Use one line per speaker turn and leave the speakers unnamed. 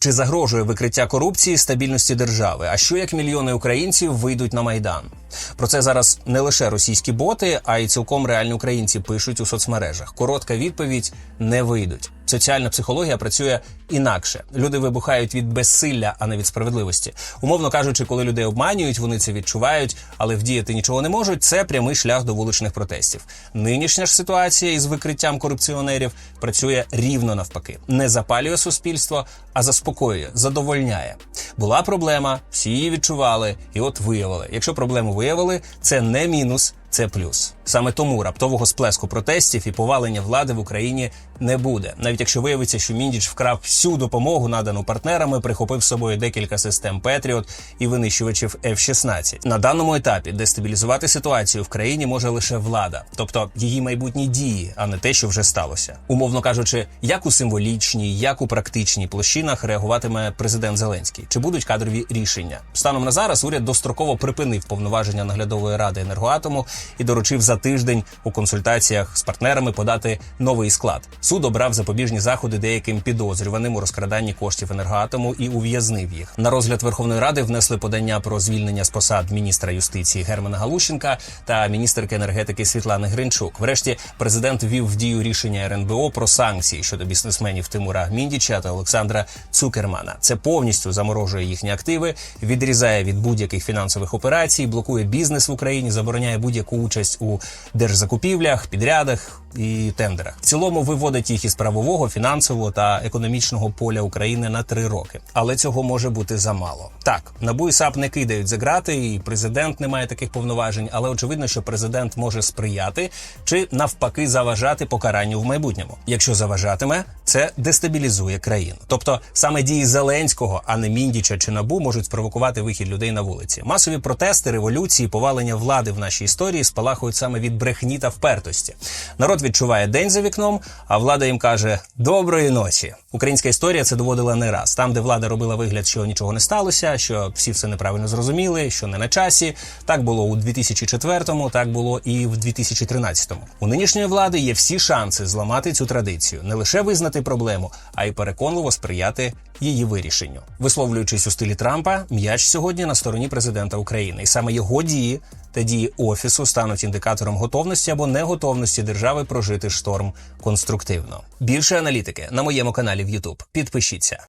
Чи загрожує викриття корупції стабільності держави? А що як мільйони українців вийдуть на майдан? Про це зараз не лише російські боти, а й цілком реальні українці пишуть у соцмережах. Коротка відповідь не вийдуть. Соціальна психологія працює інакше. Люди вибухають від безсилля, а не від справедливості. Умовно кажучи, коли людей обманюють, вони це відчувають, але вдіяти нічого не можуть. Це прямий шлях до вуличних протестів. Нинішня ж ситуація із викриттям корупціонерів працює рівно навпаки, не запалює суспільство, а заспокоює, задовольняє. Була проблема, всі її відчували, і от виявили. Якщо проблему виявили, це не мінус. Це плюс саме тому раптового сплеску протестів і повалення влади в Україні не буде, навіть якщо виявиться, що міндіч вкрав всю допомогу, надану партнерами, прихопив з собою декілька систем Петріот і винищувачів F-16. На даному етапі дестабілізувати ситуацію в країні може лише влада, тобто її майбутні дії, а не те, що вже сталося. Умовно кажучи, як у символічній, як у практичній площинах реагуватиме президент Зеленський, чи будуть кадрові рішення? Станом на зараз уряд достроково припинив повноваження наглядової ради енергоатому і доручив за тиждень у консультаціях з партнерами подати новий склад. Суд обрав запобіжні заходи деяким підозрюваним у розкраданні коштів енергоатому і ув'язнив їх. На розгляд Верховної Ради внесли подання про звільнення з посад міністра юстиції Германа Галущенка та міністерки енергетики Світлани Гринчук. Врешті президент ввів в дію рішення РНБО про санкції щодо бізнесменів Тимура Міндіча та Олександра Цукермана. Це повністю заморожує їхні активи, відрізає від будь-яких фінансових операцій, блокує бізнес в Україні, забороняє будь-яку участь у держзакупівлях, підрядах і тендерах. В цілому виводить їх із правового, фінансового та економічного поля України на три роки. Але цього може бути замало. Так, НАБУ і САП не кидають за грати, і президент не має таких повноважень, але очевидно, що президент може сприяти чи навпаки заважати покаранню в майбутньому. Якщо заважатиме, це дестабілізує країну. Тобто саме дії Зеленського, а не Міндіча чи Набу, можуть спровокувати вихід людей на вулиці. Масові протести, революції, повалення влади в нашій історії спалахують саме від брехні та впертості. Народ відчуває день за вікном, а влада їм каже доброї ночі. Українська історія це доводила не раз. Там, де влада робила вигляд, що нічого не сталося, що всі все неправильно зрозуміли, що не на часі. Так було у 2004-му, так було і в 2013-му. У нинішньої влади є всі шанси зламати цю традицію, не лише визнати проблему, а й переконливо сприяти її вирішенню. Висловлюючись у стилі Трампа, м'яч сьогодні на стороні президента України, і саме його дії та дії офісу стануть індикатором готовності або неготовності держави прожити шторм конструктивно. Більше аналітики на моєму каналі в YouTube. Підпишіться.